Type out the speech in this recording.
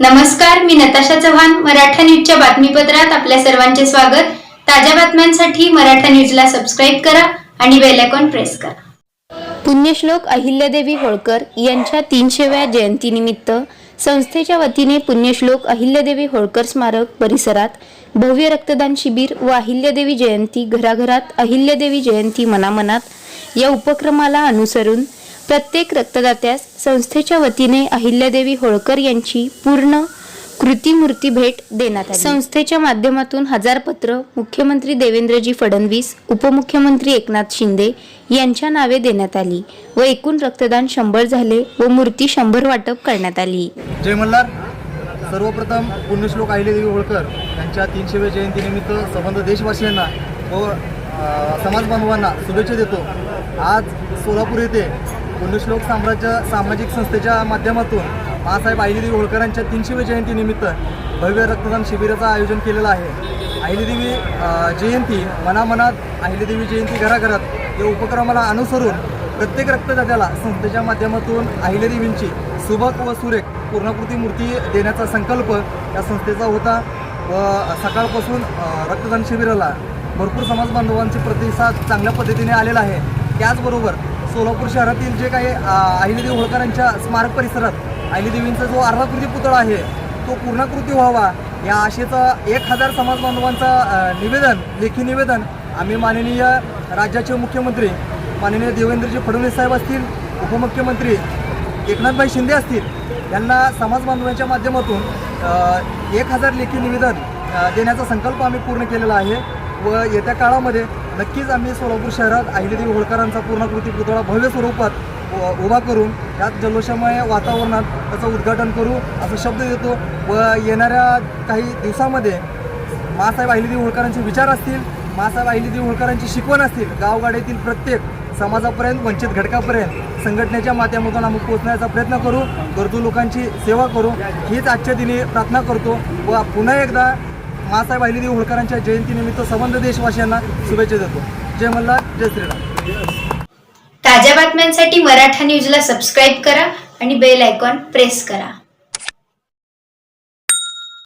नमस्कार मी नताशा चव्हाण मराठा न्यूजच्या बातमीपत्रात आपल्या सर्वांचे स्वागत. ताज्या बातम्यांसाठी मराठा न्यूजला सबस्क्राईब करा आणि बेल आयकॉन प्रेस करा. पुण्यश्लोक अहिल्यादेवी होळकर यांच्या तीनशेव्या जयंतीनिमित्त संस्थेच्या वतीने पुण्यश्लोक अहिल्यादेवी होळकर स्मारक परिसरात भव्य रक्तदान शिबिर व अहिल्यादेवी जयंती घराघरात अहिल्यादेवी जयंती मनामनात या उपक्रमाला अनुसरून प्रत्येक रक्तदात्यास संस्थेच्या वतीने अहिल्यादेवी होळकर यांची पूर्ण कृतीमूर्ती भेट देण्यात आली. संस्थेच्या माध्यमातून हजार पत्र मुख्यमंत्री देवेंद्रजी फडणवीस उपमुख्यमंत्री एकनाथ शिंदे यांच्या नावे देण्यात आली व एकूण रक्तदान शंभर झाले व मूर्ती शंभर वाटप करण्यात आली. जय मल्हार. सर्वप्रथम पुण्यश्लोक अहिल्यादेवी होळकर यांच्या तीनशेव्या जयंतीनिमित्त संबंध देशवासियांना व समाज बांधवांना शुभेच्छा देतो. आज सोलापूर येथे पुण्यश्लोक साम्राज्य सामाजिक संस्थेच्या माध्यमातून महासाहेब अहिल्यादेवी होळकरांच्या तीनशेव्या जयंतीनिमित्त भव्य रक्तदान शिबिराचं आयोजन केलेलं आहे. आहिलीदेवी जयंती मनामनात आहिलीदेवी जयंती घराघरात या उपक्रमाला अनुसरून प्रत्येक रक्तदात्याला संस्थेच्या माध्यमातून अहिल्यादेवींची सुबक व सुरेख पूर्णाकृती मूर्ती देण्याचा संकल्प या संस्थेचा होता व सकाळपासून रक्तदान शिबिराला भरपूर समाज बांधवांचे प्रतिसाद चांगल्या पद्धतीने आलेला आहे. त्याचबरोबर सोलापूर शहरातील जे काही अ, अहिल्यादेवी होळकरांच्या स्मारक परिसरात अहिल्यादेवींचा जो अर्धाकृती पुतळा आहे तो पूर्णाकृती व्हावा या आशेचं एक हजार समाज निवेदन लेखी निवेदन आम्ही माननीय राज्याचे मुख्यमंत्री माननीय देवेंद्रजी फडणवीस साहेब असतील उपमुख्यमंत्री एकनाथभाई शिंदे असतील यांना समाज बांधवांच्या माध्यमातून एक हजार लेखी निवेदन देण्याचा संकल्प आम्ही पूर्ण केलेला आहे. व येत्या काळामध्ये नक्कीच आम्ही सोलापूर शहरात अहिल्यादेवी होळकरांचा पूर्णाकृती पुतळा भव्य स्वरूपात उभा करून यात जल्लोषमय वातावरणात त्याचं उद्घाटन करू असा शब्द देतो व येणाऱ्या काही दिवसामध्ये मासाहेब अहिल्यादेवी होळकरांचे विचार असतील मासाहेब अहिल्यादेवी होळकरांची शिकवण असतील गावगाड्यातील प्रत्येक समाजापर्यंत वंचित घटकापर्यंत संघटनेच्या माध्यमातून आम्ही पोहोचण्याचा प्रयत्न करू गरजू लोकांची सेवा करू हीच आजच्या दिनी प्रार्थना करतो. व पुन्हा एकदा मासाहेब अहिल्यादेवी होळकरांच्या जयंतीनिमित्त संबंध देशवासियांना शुभेच्छा देतो. जय मल्हार जय श्रीराम. ताज्या बातम्यांसाठी मराठा न्यूजला सबस्क्राईब करा आणि बेल आयकॉन प्रेस करा.